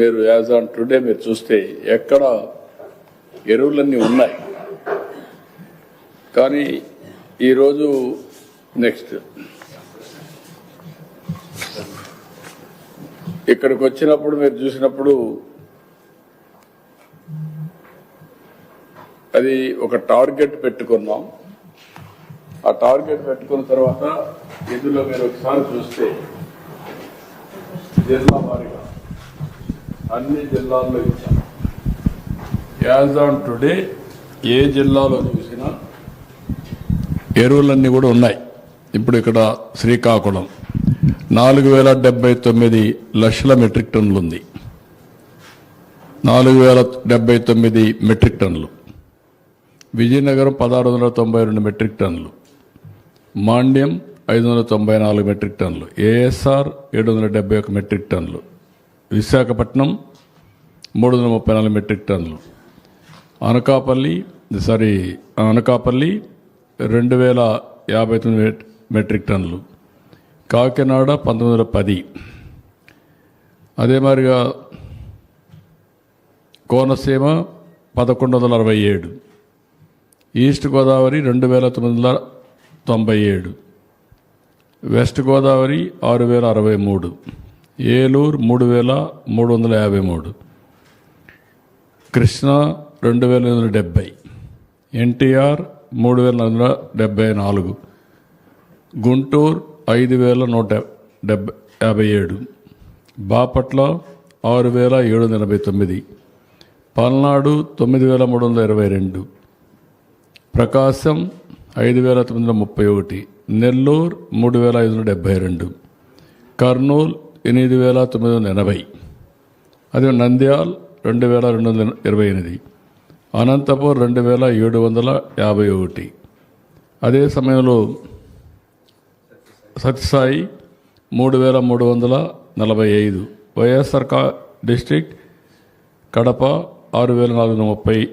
మీరు as on today మీరు చూస్తే ఎక్కడ ఎరువులన్నీ ఉన్నాయి. కానీ ఈరోజు నెక్స్ట్. ఇక్కడికి వచ్చినప్పుడు మీరు చూసినప్పుడు అది ఒక టార్గెట్ పెట్టుకున్నాం. ఆ టార్గెట్ పెట్టుకున్న తర్వాత ఇందులో మీరు ఒకసారి చూస్తే జిల్లా వారిగా అన్ని జిల్లాల్లో ఇచ్చాం. యాజ్ ఆన్ టుడే ఏ జిల్లాలో చూసినా ఎరువులన్నీ కూడా ఉన్నాయి. ఇప్పుడు ఇక్కడ శ్రీకాకుళం. నాలుగు వేల డెబ్బై తొమ్మిది లక్షల మెట్రిక్ టన్నులు ఉంది. నాలుగు వేల డెబ్బై తొమ్మిది మెట్రిక్ టన్నులు. విజయనగరం పదహారు వందల తొంభై రెండు మెట్రిక్ టన్నులు. మాండ్యం ఐదు వందల తొంభై నాలుగు మెట్రిక్ టన్నులు. ఏఎస్ఆర్ ఏడు వందల డెబ్బై ఒక మెట్రిక్ టన్నులు. విశాఖపట్నం మూడు వందల ముప్పై నాలుగు మెట్రిక్ టన్నులు. అనకాపల్లి సారీ అనకాపల్లి రెండు వేల యాభై తొమ్మిది మెట్రిక్ టన్నులు. కాకినాడ పంతొమ్మిది వందల పది. అదే మాదిరిగా కోనసీమ పదకొండు వందల అరవై ఏడు. ఈస్ట్ గోదావరి రెండు వేల తొమ్మిది వందల తొంభై ఏడు. వెస్ట్ గోదావరి ఆరు వేల అరవై మూడు. ఏలూరు మూడు వేల మూడు వందల యాభై మూడు. కృష్ణా రెండు వేల ఎనిమిది వందల డెబ్బై. ఎన్టీఆర్ మూడు వేల వందల డెబ్బై నాలుగు. గుంటూరు ఐదు వేల నూట డెబ్బై యాభై ఏడు. బాపట్ల ఆరు వేల ఏడు వందల ఎనభై తొమ్మిది. పల్నాడు తొమ్మిది వేల మూడు వందల ఇరవై రెండు. ప్రకాశం ఐదు వేల తొమ్మిది వందల ముప్పై ఒకటి. నెల్లూరు మూడు వేల ఐదు వందల డెబ్బై రెండు. కర్నూలు ఎనిమిది వేల తొమ్మిది వందల ఎనభై. అదే నంద్యాల్ రెండు వేల రెండు వందల ఇరవై ఎనిమిది. అనంతపూర్ రెండు వేల ఏడు వందల యాభై ఒకటి. అదే సమయంలో సత్యసాయి మూడు వేల మూడు వందల నలభై ఐదు. వైఎస్ఆర్ కా డిస్ట్రిక్ట్ కడప ఆరు వేల నాలుగు వందల ముప్పై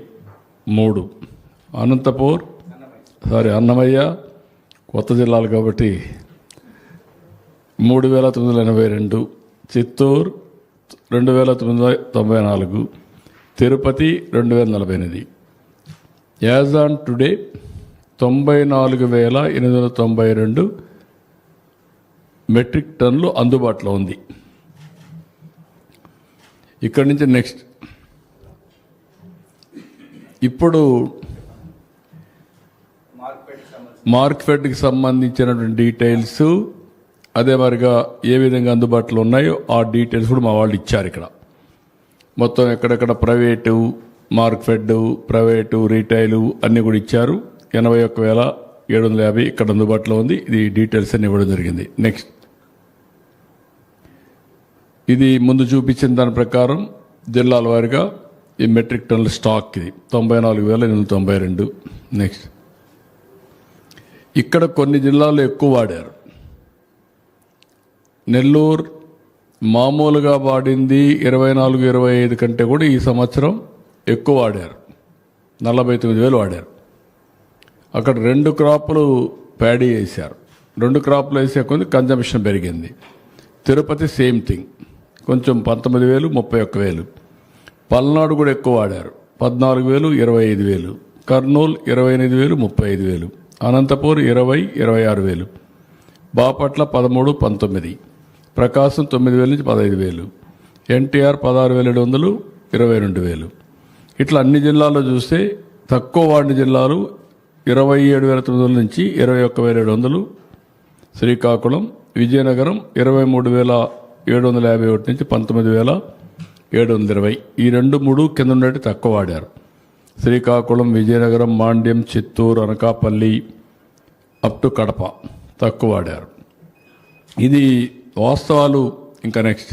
మూడు. అనంతపూర్ సారీ అన్నమయ్య కొత్త జిల్లాలు కాబట్టి మూడు వేల తొమ్మిది వందల ఎనభై రెండు చిత్తూరు రెండు వేల తొమ్మిది వందల తొంభై నాలుగు తిరుపతి రెండు వేల నలభై ఎనిమిది. యాజ్ ఆన్ టుడే తొంభై నాలుగు వేల ఎనిమిది వందల తొంభై రెండు మెట్రిక్ టన్నులు అందుబాటులో ఉంది. ఇక్కడి నుంచి నెక్స్ట్. ఇప్పుడు మార్క్ఫెడ్కి సంబంధించినటువంటి డీటెయిల్స్ అదే మరిగా ఏ విధంగా అందుబాటులో ఉన్నాయో ఆ డీటెయిల్స్ కూడా మా వాళ్ళు ఇచ్చారు ఇక్కడ. మొత్తం ఎక్కడెక్కడ ప్రైవేటు మార్కెట్ ప్రైవేటు రీటైలు అన్నీ కూడా ఇచ్చారు. ఎనభై ఒక్క వేల ఏడు వందల యాభై ఇక్కడ అందుబాటులో ఉంది. ఇది డీటెయిల్స్ అన్ని ఇవ్వడం జరిగింది. నెక్స్ట్. ఇది ముందు చూపించిన దాని ప్రకారం జిల్లాల వారిగా ఈ మెట్రిక్ టన్నుల స్టాక్ ఇది. తొంభై నాలుగు వేల ఎనిమిది తొంభై రెండు. నెక్స్ట్. ఇక్కడ కొన్ని జిల్లాలు ఎక్కువ వాడారు. నెల్లూరు మామూలుగా వాడింది ఇరవై నాలుగు ఇరవై ఐదు కంటే కూడా ఈ సంవత్సరం ఎక్కువ వాడారు. నలభై తొమ్మిది వేలు వాడారు. అక్కడ రెండు క్రాపులు ప్యాడీ వేశారు. రెండు క్రాపులు వేసే కొద్ది కన్జంప్షన్ పెరిగింది. Tirupati same thing. కొంచెం పంతొమ్మిది వేలు ముప్పై ఒక్క వేలు. పల్నాడు కూడా ఎక్కువ వాడారు. పద్నాలుగు వేలు ఇరవై ఐదు వేలు. కర్నూలు ఇరవై ఎనిమిది వేలు ముప్పై ఐదు వేలు. అనంతపూర్ ఇరవై ఇరవై ఆరు వేలు. బాపట్ల పదమూడు పంతొమ్మిది. ప్రకాశం తొమ్మిది వేల నుంచి పదహైదు వేలు. ఎన్టీఆర్ పదహారు వేల ఏడు వందలు ఇరవై రెండు వేలు. ఇట్లా అన్ని జిల్లాల్లో చూస్తే తక్కువ వాడిన జిల్లాలు ఇరవై ఏడు వేల తొమ్మిది వందల నుంచి ఇరవై ఒక్క వేల ఏడు వందలు. శ్రీకాకుళం విజయనగరం ఇరవై మూడు వేల ఏడు వందల యాభై ఒకటి నుంచి పంతొమ్మిది వేల ఏడు వందల ఇరవై. ఈ రెండు మూడు కింద ఉన్నట్టు తక్కువ వాడారు. శ్రీకాకుళం విజయనగరం మాండ్యం చిత్తూరు అనకాపల్లి అప్ టు కడప తక్కువ వాడారు. ఇది వాస్తవాలు ఇంకా నెక్స్ట్